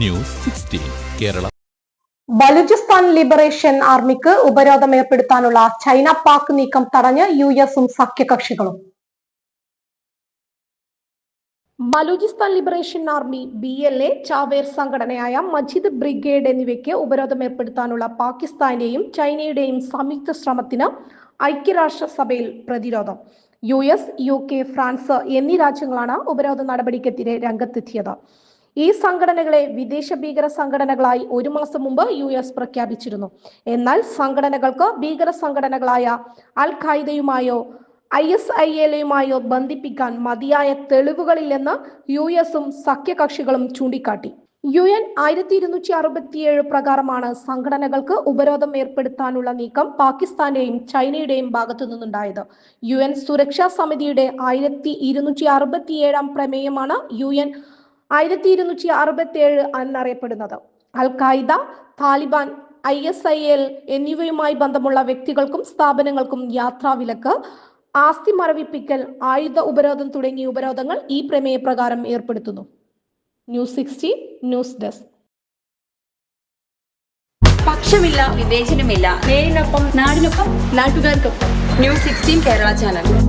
News sixteen Kerala. Balochistan liberation ആർമിക്ക് ഉപരോധം ഏർപ്പെടുത്താനുള്ള China Pak നീക്കം തടഞ്ഞ് യു എസും സഖ്യകക്ഷികളും. Balochistan liberation army B L A ചാവേർ സംഘടനയായ മജിദ് ബ്രിഗേഡ് എന്നിവയ്ക്ക് ഉപരോധം ഏർപ്പെടുത്താനുള്ള പാകിസ്ഥാന്റെയും ചൈനയുടെയും സംയുക്ത ശ്രമത്തിന് ഐക്യരാഷ്ട്രസഭയിൽ പ്രതിരോധം. U S U K France എന്നീ രാജ്യങ്ങളാണ് ഉപരോധ നടപടിക്കെതിരെ രംഗത്തെത്തിയത്. ഈ സംഘടനകളെ വിദേശ ഭീകര സംഘടനകളായി ഒരു മാസം മുമ്പ് യു എസ് പ്രഖ്യാപിച്ചിരുന്നു. എന്നാൽ സംഘടനകൾക്ക് ഭീകര സംഘടനകളായ അൽ ഖായിദയുമായോ ഐ എസ് ഐ എലുമായോ ബന്ധിപ്പിക്കാൻ മതിയായ തെളിവുകളില്ലെന്ന് യു എസും സഖ്യകക്ഷികളും ചൂണ്ടിക്കാട്ടി. യു എൻ ആയിരത്തി ഇരുന്നൂറ്റി അറുപത്തിയേഴ് പ്രകാരമാണ് സംഘടനകൾക്ക് ഉപരോധം ഏർപ്പെടുത്താനുള്ള നീക്കം പാകിസ്ഥാന്റെയും ചൈനയുടെയും ഭാഗത്തു നിന്നുണ്ടായത്. യു എൻ സുരക്ഷാ സമിതിയുടെ ആയിരത്തി ഇരുന്നൂറ്റി അറുപത്തിയേഴാം പ്രമേയമാണ് യു എൻ ആയിരത്തി ഇരുന്നൂറ്റി അറുപത്തി ഏഴ് എന്നറിയപ്പെടുന്നത്. Al Qaeda Taliban I S I L എന്നിവയുമായി ബന്ധമുള്ള വ്യക്തികൾക്കും സ്ഥാപനങ്ങൾക്കും യാത്രാവിലക്ക് ആസ്തി മരവിപ്പിക്കൽ ആയുധ ഉപരോധം തുടങ്ങിയ ഉപരോധങ്ങൾ ഈ പ്രമേയപ്രകാരം ഏർപ്പെടുത്തുന്നു. News sixteen news desk. പക്ഷമില്ല വിവേചനമില്ല. നേരിനൊപ്പം നാടിനൊപ്പം നാട്ടുകാർക്കൊപ്പം. News sixteen Kerala channel.